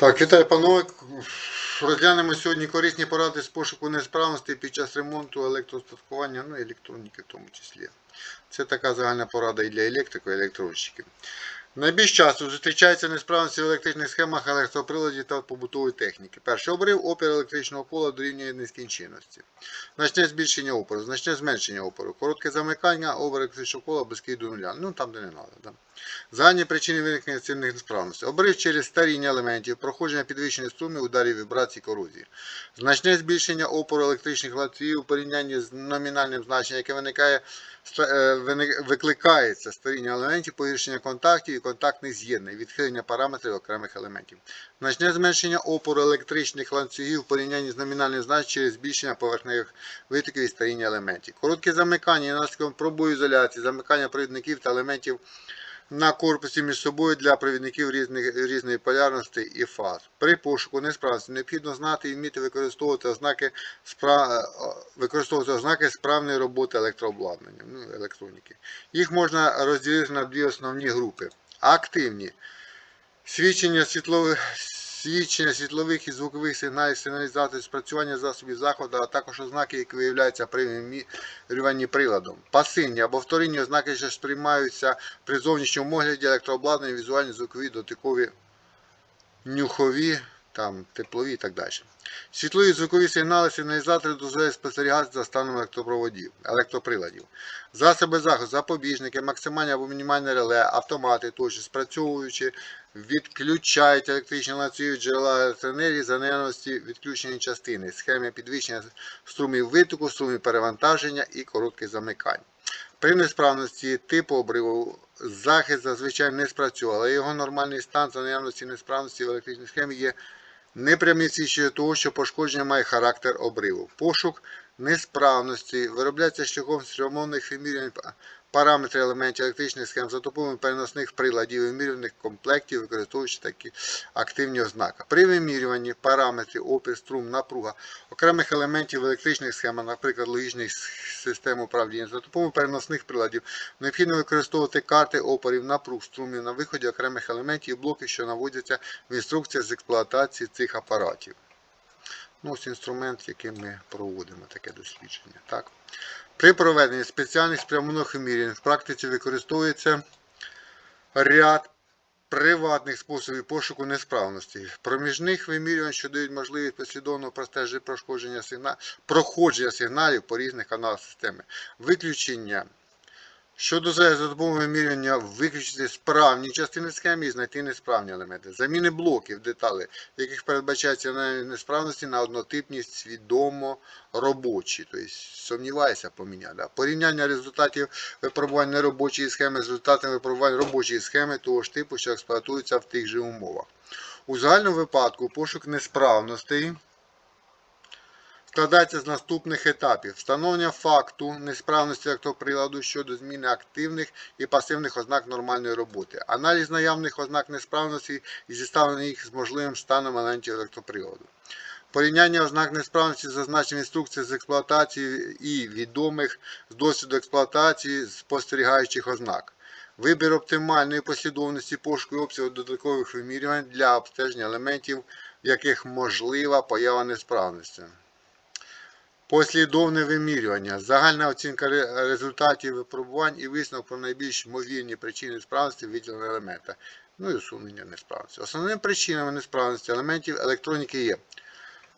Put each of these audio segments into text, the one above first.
Так, вітаю, панове. Розглянемо сьогодні корисні поради з пошуку несправностей під час ремонту електростаткування, ну електроніки в тому числі. Це така загальна порада і для електриків, і електронщиків. Найбільш часто зустрічаються несправності в електричних схемах електроприладів та побутової техніки. Перший обрив опір електричного кола дорівнює нескінченності. Значне збільшення опору, значне зменшення опору, коротке замикання, опір електричного кола близький до нуля. Ну там, де не треба. Да? Загальні причини виникнення цих несправностей. Обрив через старіння елементів, проходження підвищених струмів, ударів вібрацій, корозії. Значне збільшення опору електричних ланцюгів у порівнянні з номінальним значенням, яке виникає, е, викликається старіння елементів, погіршення контактів і контактних з'єднань, відхилення параметрів окремих елементів. Значне зменшення опору електричних ланцюгів у порівнянні з номінальним значенням через збільшення поверхневих витоків і старіння елементів. Коротке замикання наслідком пробою ізоляції, замикання провідників та елементів на корпусі між собою для провідників різних, різної полярності і фаз. При пошуку несправності необхідно знати і вміти використовувати ознаки, спра... е, використовувати ознаки справної роботи електрообладнання, ну, електроніки. Їх можна розділити на дві основні групи. Активні свідчення світлових. Свідчення світлових і звукових сигналів, сигналізації, спрацювання засобів заходу, а також ознаки, які виявляються при вимірюванні приладом. Пасивні або вторинні ознаки, що сприймаються при зовнішньому огляді електрообладнання, візуальні, звукові, дотикові, нюхові, там, теплові і так далі. Світлові звукові сигнали сигналізатори дозволяють спостерігати за станом електропроводів, електроприладів. Засоби заходу, запобіжники, максимальне або мінімальне реле, автомати тощо спрацьовуючи, відключають електричні ланцюги джерела електроенергії за наявності відключені частини, схеми підвищення струмів витоку, струмів перевантаження і коротких замикань. При несправності типу обриву захист зазвичай не спрацьовує, але його нормальний стан за наявності несправності в електричній схемі є непрямі свідчення того, що пошкодження має характер обриву. Пошук несправності виробляється шляхом струмовних вимірювань па- параметрів елементів електричних схем за допомогою переносних приладів вимірюваних комплектів, використовуючи такі активні ознаки. При вимірюванні параметрів опір, струм, напруга окремих елементів електричних схемах, наприклад, логічних систем управління, за допомогою переносних приладів необхідно використовувати карти опорів, напруг, струмів на виході окремих елементів і блоків, що наводяться в інструкціях з експлуатації цих апаратів. Ну, ось інструмент, яким ми проводимо таке дослідження. Так? При проведенні спеціальних спрямованих вимірювань в практиці використовується ряд приватних способів пошуку несправності. Проміжних вимірювань, що дають можливість проходження, сигна... проходження сигналів по різних каналах системи. Виключення що дозволяє за допомогою вимірювання виключити справні частини схеми і знайти несправні елементи. Заміни блоків, деталей, яких передбачається несправності на однотипність свідомо робочі. Тобто сумніваюся поміняти. Да. Порівняння результатів випробувань неробочої схеми з результатами випробувань робочої схеми того ж типу, що експлуатуються в тих же умовах. У загальному випадку пошук несправностей складається з наступних етапів: встановлення факту несправності електроприладу щодо зміни активних і пасивних ознак нормальної роботи, аналіз наявних ознак несправності і зіставлення їх з можливим станом елементів електроприладу. Порівняння ознак несправності зазначені інструкції з експлуатації і відомих з досвіду експлуатації спостерігаючих ознак. Вибір оптимальної послідовності пошуку і обсягу додаткових вимірювань для обстеження елементів, в яких можлива поява несправності. Послідовне вимірювання, загальна оцінка результатів випробувань і висновок про найбільш ймовірні причини несправності виділеного елемента, ну і усунення несправності. Основними причинами несправності елементів електроніки є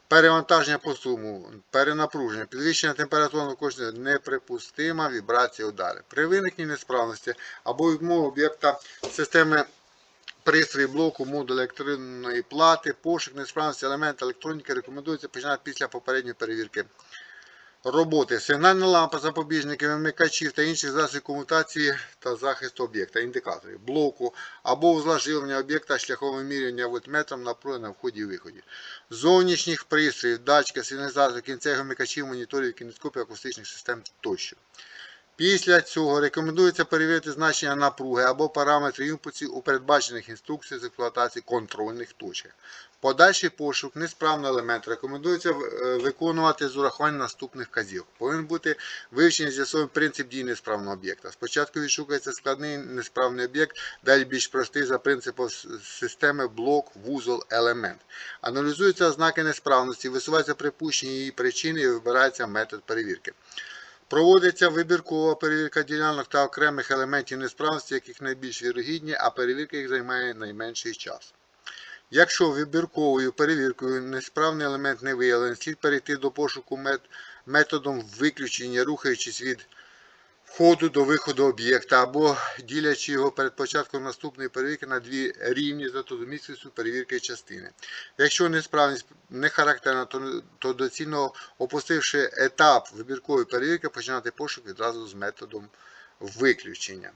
перевантаження по суму, перенапруження, підвищення температурного кошту, неприпустима вібрація удари. При виникненні несправності або відмови об'єкта системи пристрої блоку модуль електронної плати, пошук несправності елемента електроніки рекомендується починати після попередньої перевірки роботи. Сигнальна лампа, запобіжники, вимикачів та інших засобів комутації та захисту об'єкта, індикаторів, блоку або узлаживлення об'єкта шляхом вимірювання вольтметром напруги на вході і виході. Зовнішніх пристроїв, датчика, сигналізаторів, кінцевих вимикачів, моніторів, кінескопів, акустичних систем тощо. Після цього рекомендується перевірити значення напруги або параметри імпульсів у передбачених інструкціях з експлуатації контрольних точок. Подальший пошук несправного елементу рекомендується е, виконувати з урахуванням наступних вказівок. Повинен бути вивчений з'ясований принцип дії несправного об'єкта. Спочатку відшукується складний несправний об'єкт, далі більш простий за принципом системи блок, вузол, елемент. Аналізуються ознаки несправності, висуваються припущення її причини і вибирається метод перевірки. Проводиться вибіркова перевірка ділянок та окремих елементів несправності, яких найбільш вірогідні, а перевірка їх займає найменший час. Якщо вибірковою перевіркою несправний елемент не виявлений, слід перейти до пошуку мет- методом виключення, рухаючись від входу до виходу об'єкта або ділячи його перед початком наступної перевірки на дві рівні за місяцю перевірки частини. Якщо несправність не характерна, то, доцільно опустивши етап вибіркової перевірки, починати пошук відразу з методом виключення.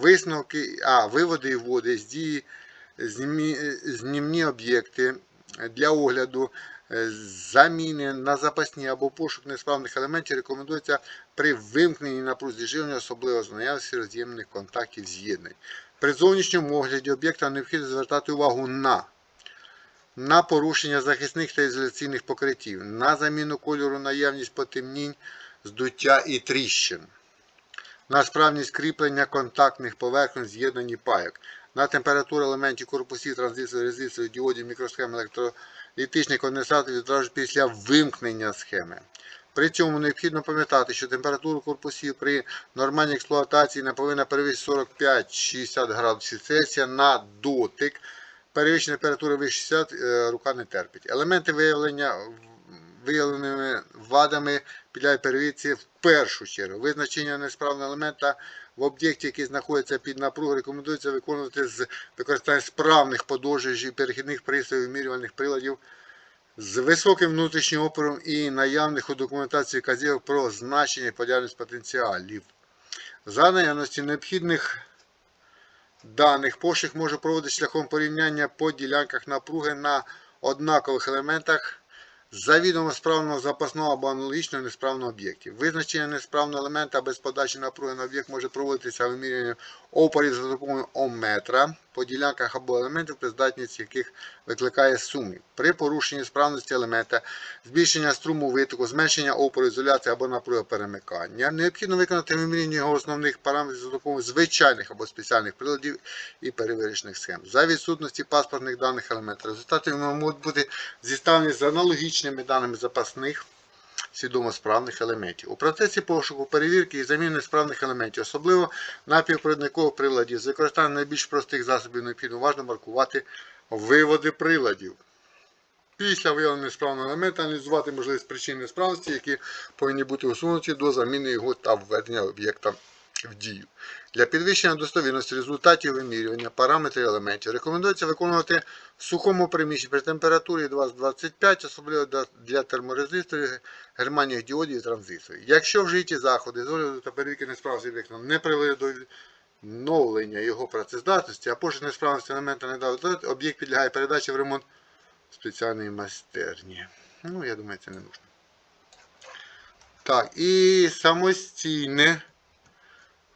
Висновки, а, виводи і вводи з дії знімні, об'єкти для огляду, заміни на запасні або пошук несправних елементів рекомендується при вимкненні напрузі живлення, особливо з наявності роз'ємних контактів з'єднань. При зовнішньому огляді об'єкта необхідно звертати увагу на на порушення захисних та ізоляційних покриттів, на заміну кольору, наявність потемнінь, здуття і тріщин, на справність кріплення контактних поверхонь з'єднані пайок, на температуру елементів корпусів, транзисторів, резисторів, діодів, мікросхем, електролітичних конденсаторів відразу після вимкнення схеми. При цьому необхідно пам'ятати, що температура корпусів при нормальній експлуатації не повинна перевищити 45-60 градусів Цельсія на дотик. Перевищення температури вище 60 е, рука не терпить. Елементи виявлення виявленими вадами підлягають перевірці в першу чергу. Визначення несправного елемента в об'єкті, який знаходиться під напругою, рекомендується виконувати з використанням справних подовжуючих перехідних пристроїв вимірювальних приладів з високим внутрішнім опором і наявних у документації вказівок про значення і подільність потенціалів. За наявності необхідних даних пошук може проводити шляхом порівняння по ділянках напруги на однакових елементах завідомо справного запасного або аналогічного несправного об'єктів. Визначення несправного елемента без подачі напруги на об'єкт може проводитися вимірюванням опорів за допомогою омметра по ділянках або елементів, приздатність яких викликає сумнів. При порушенні справності елемента, збільшення струму витоку, зменшення опору ізоляції або напруги перемикання, необхідно виконати вимірювання його основних параметрів за допомогою звичайних або спеціальних приладів і перевірочних схем. За відсутності паспортних даних елементів. Результати можуть бути зіставлені з аналогічними даними запасних свідомо справних елементів. У процесі пошуку, перевірки і заміни справних елементів, особливо напівпровідникових приладів, з використанням найбільш простих засобів необхідно уважно маркувати виводи приладів. Після виявлення несправного елемента аналізувати можливість причин несправності, які повинні бути усунуті до заміни його та введення об'єкта в дію. Для підвищення достовірності результатів вимірювання параметрів елементів рекомендується виконувати в сухому приміщенні при температурі 20-25, особливо для- терморезисторів, германних діодів і транзисторів. Якщо вжиті заходи з огляду та перевірки несправності об'єкта не привели до відновлення його працездатності, а пошук несправності елемента не дав об'єкт підлягає передачі в ремонт спеціальної майстерні. Ну, я думаю, це не нужно. Так, і самостійне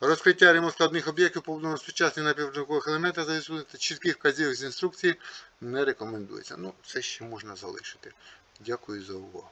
розкриття ремонт складних об'єктів, побудовано сучасних напівпровідникових елементів за відсутності чітких вказівок з інструкції не рекомендується. Ну, це ще можна залишити. Дякую за увагу.